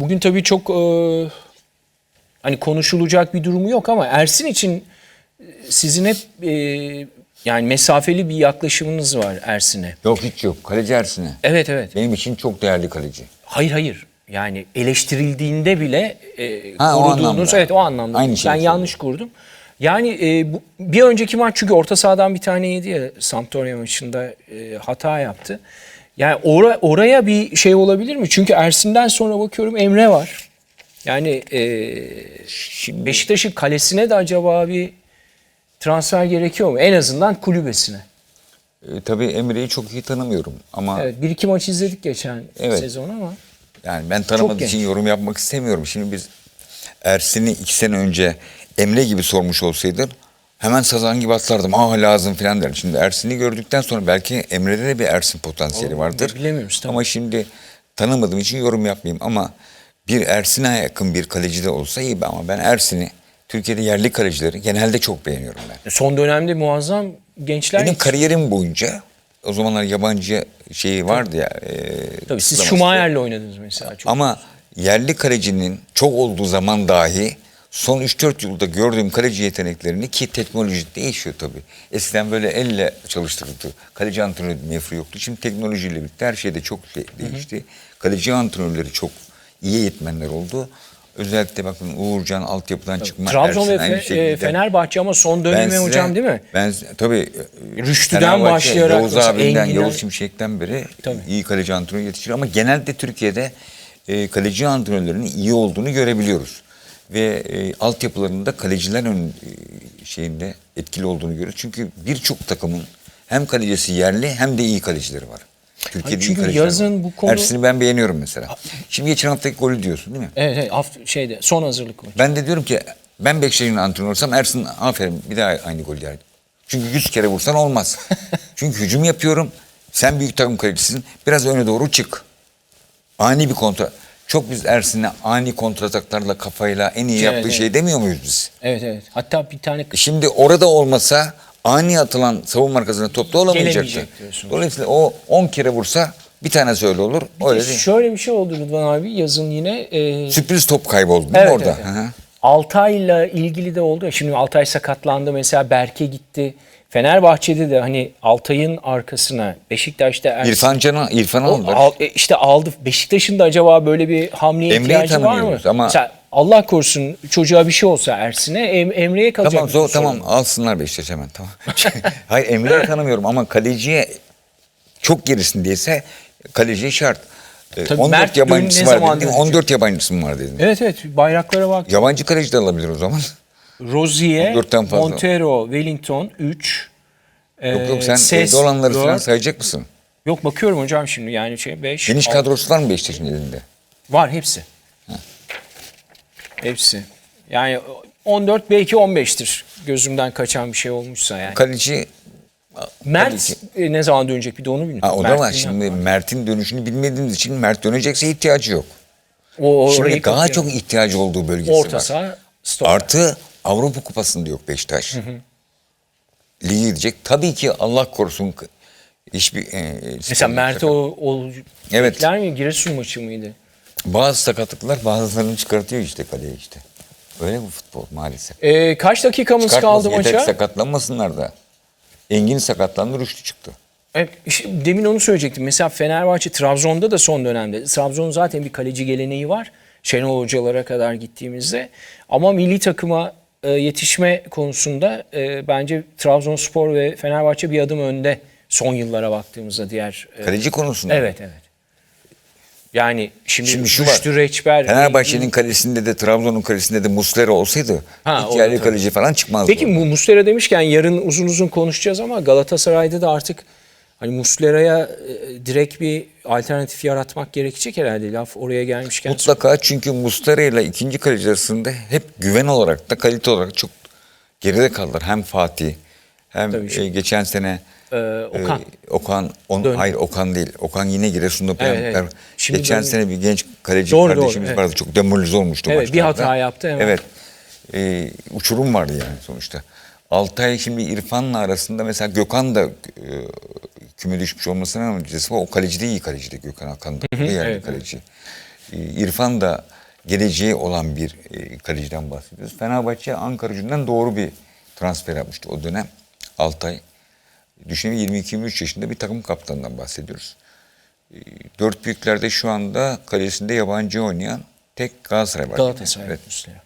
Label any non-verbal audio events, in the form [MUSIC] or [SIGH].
Bugün tabii çok e, hani konuşulacak bir durumu yok ama Ersin için e, sizin hep e, yani mesafeli bir yaklaşımınız var Ersin'e. Yok hiç yok. Kaleci Ersin'e. Evet evet. Benim için çok değerli kaleci. Hayır hayır. Yani eleştirildiğinde bile e, Ha, koruduğunuz evet o anlamda. Aynı ben şeyi yanlış kurdum. Yani e, bu, bir önceki maç çünkü orta sahadan bir tane yedi ya Sampdoria maçında e, hata yaptı. Yani ora, oraya bir şey olabilir mi? Çünkü Ersin'den sonra bakıyorum Emre var. Yani e, şimdi Beşiktaş'ın kalesine de acaba bir transfer gerekiyor mu? En azından kulübesine. Ee, tabii Emre'yi çok iyi tanımıyorum ama Evet, bir iki maç izledik geçen Evet. sezon ama. yani ben tanımadığım için yorum yapmak istemiyorum. Şimdi biz Ersin'i iki sene önce Emre gibi sormuş olsaydın hemen sazan gibi atlardım. Aa lazım falan derdim. Şimdi Ersin'i gördükten sonra belki Emre'de de bir Ersin potansiyeli vardır. bilemiyoruz, tabii. Ama şimdi tanımadığım için yorum yapmayayım ama bir Ersin'e yakın bir kaleci de olsa iyi ama ben Ersin'i Türkiye'de yerli kalecileri genelde çok beğeniyorum ben. Son dönemde muazzam gençler Benim kariyerim boyunca o zamanlar yabancı şeyi vardı ya. e, Tabii siz. Schumacher'le oynadınız mesela. Çok. Ama yerli kalecinin çok olduğu zaman dahi son 3-4 yılda gördüğüm kaleci yeteneklerini ki teknoloji değişiyor tabii. Eskiden böyle elle çalıştırıldı. Kaleci antrenörü mefru yoktu. Şimdi teknolojiyle birlikte her şey de çok de- değişti. Kaleci antrenörleri çok iyi eğitmenler oldu. Özellikle bakın Uğurcan altyapıdan çıkma. Trabzon ve Fe- şekilde. e, Fenerbahçe ama son dönemi size- hocam değil mi? Ben tabii e, Rüştü'den başlayarak Yavuz abinden, Engin'den- Yavuz Şimşek'ten beri Tabii. iyi kaleci antrenörü yetişir ama genelde Türkiye'de e, kaleci antrenörlerinin iyi olduğunu görebiliyoruz. Ve e, altyapılarında kaleciler ön e, şeyinde etkili olduğunu görüyoruz. Çünkü birçok takımın hem kalecisi yerli hem de iyi kalecileri var. Türkiye'de iyi çünkü kaleciler yazın var. bu konu- Ersin'i ben beğeniyorum mesela. Şimdi geçen haftaki golü diyorsun değil mi? Evet, evet haft- şeyde son hazırlık maçı. Ben de diyorum ki ben Beşiktaş'ın antrenörü olsam Ersin aferin bir daha aynı gol yer. Çünkü 100 kere vursan olmaz. [LAUGHS] Çünkü hücum yapıyorum. Sen büyük takım kalecisisin. Biraz öne doğru çık. Ani bir kontra. Çok biz Ersin'le ani kontrataklarla kafayla en iyi Evet, yaptığı evet. şey demiyor muyuz biz? Evet evet. Hatta bir tane E Şimdi orada olmasa ani atılan savunma arkasına topta olamayacaktı. Dolayısıyla o 10 kere vursa bir tanesi öyle olur. Öyle değil. şöyle bir şey oldu Rıdvan abi yazın yine. E, Sürpriz top kayboldu Evet, orada? evet, Hı hı. Altay'la ilgili de oldu. ya. Şimdi Altay sakatlandı mesela Berke gitti. Fenerbahçe'de de hani Altay'ın arkasına Beşiktaş'ta Ersin- İrfan Can'a İrfan O aldılar. al- e, işte aldı. Beşiktaş'ın da acaba böyle bir hamleye Emre'yi ihtiyacı var mı? tanımıyoruz ama- Mesela Allah korusun çocuğa bir şey olsa Ersin'e Em- Emre'ye kalacak. Tamam bir zor, sorun. tamam alsınlar Beşiktaş hemen tamam. [LAUGHS] Hayır Emre'yi tanımıyorum ama kaleciye çok gerisindeyse kaleciye şart. Ee, Tabii 14 Mert yabancısı ne var zaman dönecek? 14 yabancısı mı var dedim. Evet evet bayraklara bak. Yabancı kaleci de alabilir o zaman. Rozier, [LAUGHS] 14'ten fazla. Montero, Wellington 3. yok yok sen Ses, evde olanları falan dört. sayacak mısın? Yok bakıyorum hocam şimdi yani şey 5. Geniş kadrosu var mı Beşiktaş'ın elinde? Var hepsi. Hepsi. Yani 14 belki 15'tir. Gözümden kaçan bir şey olmuşsa yani. Kaleci Mert e, ne zaman dönecek bir de onu bilmiyorum. ha, o da var. Şimdi Mert'in dönüşünü bilmediğimiz için Mert dönecekse ihtiyacı yok. O, Şimdi orayı daha çok ihtiyacı olduğu bölgesi orta var. saha stoper. Artı Avrupa Kupası'nda yok Beşiktaş. Ligi gidecek. Tabii ki Allah korusun hiçbir... E, Mesela Mert'e o, o Evet. bekler mi? Giresun maçı mıydı? Bazı sakatlıklar bazılarını çıkartıyor işte kaleye işte. Öyle bu futbol maalesef. E, kaç dakikamız Çıkartmasın, kaldı yeter maça? sakatlanmasınlar da. Engin sakatlandı, Rüştü çıktı. Evet, işte demin onu söyleyecektim. Mesela Fenerbahçe Trabzon'da da son dönemde. Trabzon'un zaten bir kaleci geleneği var. Şenol hocalara kadar gittiğimizde. Ama milli takıma e, yetişme konusunda e, bence Trabzonspor ve Fenerbahçe bir adım önde son yıllara baktığımızda diğer. e, Kaleci konusunda. evet evet. Yani şimdi, Şimdi şu Rüştü. Reçber. Fenerbahçe'nin kalesinde de Trabzon'un kalesinde de Muslera olsaydı Ha, iki o da yerli tabii. kaleci falan çıkmazdı. Peki bu Muslera demişken yarın uzun uzun konuşacağız ama Galatasaray'da da artık hani Muslera'ya e, direkt bir alternatif yaratmak gerekecek herhalde. Laf oraya gelmişken. Mutlaka çünkü Muslera ile ikinci kaleci arasında hep güven olarak da kalite olarak çok geride kaldılar. Hem Fatih hem e, geçen sene Ee, Okan. e, Okan on, hayır Okan değil. Okan yine Giresun'da Evet, evet. Şimdi geçen döndü. sene bir genç kaleci Doğru, doğru, kardeşimiz evet. vardı. Çok demoralize olmuştu Evet, bir hata yaptı hemen. Evet. E, uçurum vardı yani sonuçta. Altay şimdi İrfan'la arasında mesela Gökhan da e, küme düşmüş olmasına rağmen o kaleci de iyi kaleci de Gökhan Hakan da. Da yerli evet, kaleci. e, İrfan da geleceği olan bir e, kaleciden bahsediyoruz. Fenerbahçe Ankara gücünden doğru bir transfer yapmıştı o dönem. Altay düşünün 22-23 yaşında bir takım kaptanından bahsediyoruz. Ee, dört büyüklerde şu anda kalesinde yabancı oynayan tek Galatasaray var. Galatasaray. Evet. Müslüman.